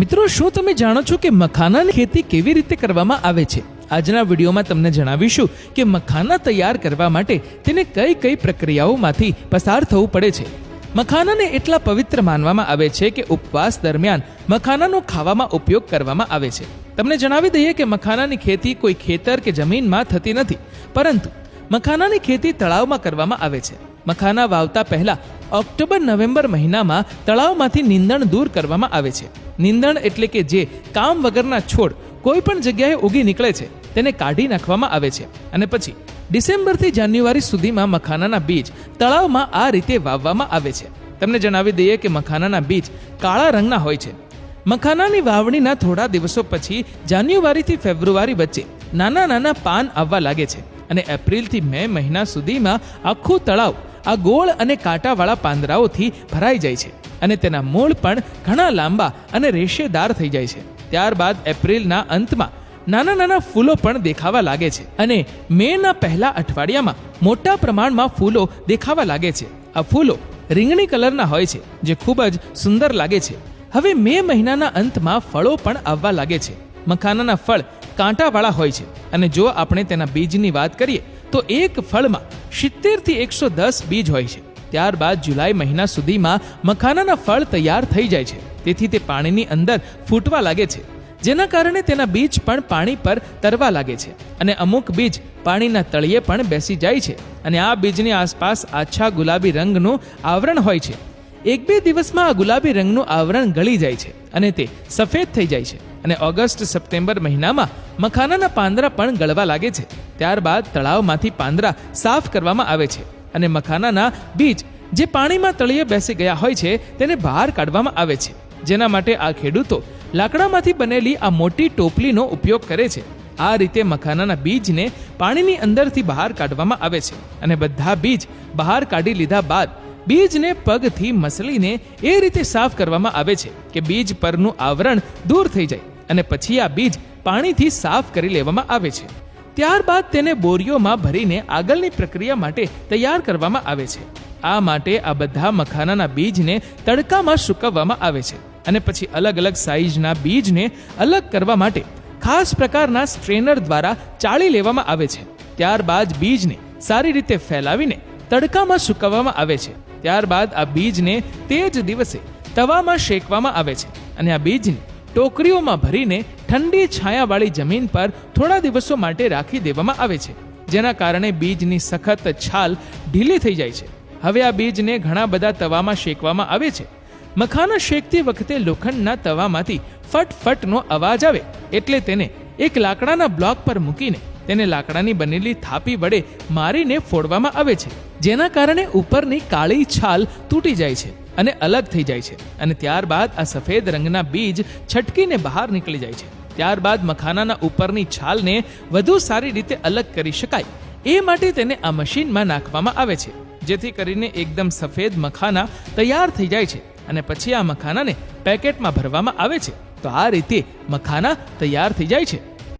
મિત્રો, શું તમે જાણો છો કે મખાનાની ખેતી કેવી રીતે કરવામાં આવે છે? આજના વિડીયોમાં તમને જણાવીશું કે મખાના તૈયાર કરવા માટે તેને કઈ કઈ પ્રક્રિયાઓમાંથી પસાર થવું પડે છે. મખાનાને એટલા પવિત્ર માનવામાં આવે છે કે ઉપવાસ દરમિયાન મખાનાનો ખાવામાં ઉપયોગ કરવામાં આવે છે. તમને જણાવી દઈએ કે મખાનાની ખેતી કોઈ ખેતર કે જમીનમાં થતી નથી, પરંતુ મખાનાની ખેતી તળાવમાં કરવામાં આવે છે. મખાના વાવતા પહેલા ઓક્ટોબર, નવેમ્બર મહિનામાં તળાવમાંથી નીંદણ દૂર કરવામાં આવે છે. નીંદણ એટલે કે જે કામ વગરના છોડ કોઈ પણ જગ્યાએ ઉગી નીકળે છે, તેને કાઢી નાખવામાં આવે છે. અને પછી, ડિસેમ્બરથી જાન્યુઆરી સુધીમાં મખાનાના બીજ તળાવમાં આ રીતે વાવવામાં આવે છે. તમને જણાવી દઈએ કે મખાનાના બીજ કાળા રંગના હોય છે. મખાનાની વાવણીના થોડા દિવસો પછી, જાન્યુઆરીથી ફેબ્રુઆરી વચ્ચે નાના નાના પાન આવવા લાગે છે. અને એપ્રિલથી મે મહિના સુધીમાં આખું તળાવ આ ગોળ અને કાંટાવાળા પાંદરાઓથી ભરાઈ જાય છે અને તેના મૂળ પણ ઘણા લાંબા અને રેશેદાર થઈ જાય છે. ત્યારબાદ એપ્રિલના અંતમાં નાના નાના ફૂલો પણ દેખાવા લાગે છે અને મેના પહેલા અઠવાડિયામાં મોટા પ્રમાણમાં ફૂલો દેખાવા લાગે છે. આ ફૂલો રીંગણી કલરના હોય છે, જે ખૂબ જ સુંદર લાગે છે. હવે મે મહિનાના અંતમાં ફળો પણ આવવા લાગે છે. મખાનાના ફળ કાંટાવાળા હોય છે અને જો આપણે તેના બીજની વાત કરીએ, તો એક ફળમાં સિત્તેરથી એકસો દસ બીજ હોય છે. ત્યારબાદ જુલાઈ મહિના સુધીમાં મખાનાના ફળ તૈયાર થઈ જાય છે. તેથી તે પાણીની અંદર ફૂટવા લાગે છે. જેના કારણે તેના બીજ પણ પાણી પર તરવા લાગે છે. અને અમુક બીજ પાણીના તળિયે પણ બેસી જાય છે. અને આ બીજની આસપાસ આછા ગુલાબી રંગનું આવરણ હોય છે. એક બે દિવસમાં આ ગુલાબી રંગનું આવરણ ગળી જાય છે. અને તે સફેદ થઈ જાય છે. અને ઓગસ્ટ સપ્ટેમ્બર મહિનામાં મખાનાના પાંદરા પણ ગળવા લાગે છે. ત્યારબાદ તળાવમાંથી પાંદરા સાફ કરવામાં આવે છે અને મખાનાના બીજ જે પાણીમાં તળિયે બેસી ગયા હોય છે તેને બહાર કાઢવામાં આવે છે. જેના માટે આ ખેડૂતો લાકડામાંથી બનેલી આ મોટી ટોપલીનો ઉપયોગ કરે છે. આ રીતે મખાનાના બીજને પાણીની અંદરથી બહાર કાઢવામાં આવે છે અને બધા બીજ બહાર કાઢી લીધા બાદ બીજને પગથી મસલીને એ રીતે સાફ કરવામાં આવે છે કે બીજ પરનું આવરણ દૂર થઈ જાય અને પછી આ બીજ પાણીથી સાફ કરી લેવામાં આવે છે. ત્યારબાદ તેને બોરીઓમાં ભરીને આગળની પ્રક્રિયા માટે તૈયાર કરવામાં આવે છે. આ માટે આ બધા મખાનાના બીજને તડકામાં સૂકવવામાં આવે છે અને પછી અલગ અલગ સાઈઝના બીજને અલગ કરવા માટે ખાસ પ્રકારના સ્ટ્રેનર દ્વારા ચાળી લેવામાં આવે છે. ત્યારબાદ બીજને સારી રીતે ફેલાવીને તડકામાં સૂકવવામાં આવે છે. ત્યારબાદ આ બીજને તે જ દિવસે તવામાં શેકવામાં આવે છે અને આ બીજને ટોકરીઓમાં ભરીને ઠંડી છાયાવાળી જમીન પર થોડા દિવસો માટે રાખી દેવામાં આવે છે, જેના કારણે બીજની સખત છાલ ઢીલી થઈ જાય છે. હવે આ બીજને ઘણા બધા તવામાં શેકવામાં આવે છે. મખાના શેકતી વખતે લોખંડના તવામાંથી ફટફટનો અવાજ આવે, એટલે તેને એક લાકડાના બ્લોક પર મૂકીને તેને લાકડાની બનેલી થાપી વડે મારીને ફોડવામાં આવે છે, જેના કારણે ઉપરની કાળી છાલ તૂટી જાય છે અને અલગ થઈ જાય છે અને ત્યારબાદ આ સફેદ રંગના બીજ છટકીને બહાર નીકળી જાય છે. ત્યારબાદ મખાનાના ઉપરની છાલને વધુ સારી રીતે અલગ કરી શકાય. એ માટે તેને આ મશીનમાં નાખવામાં આવે છે, જેથી કરીને એકદમ સફેદ મખાના તૈયાર થઈ જાય છે અને પછી આ મખાનાને પેકેટમાં ભરવામાં આવે છે. તો આ રીતે મખાના તૈયાર થઈ જાય છે.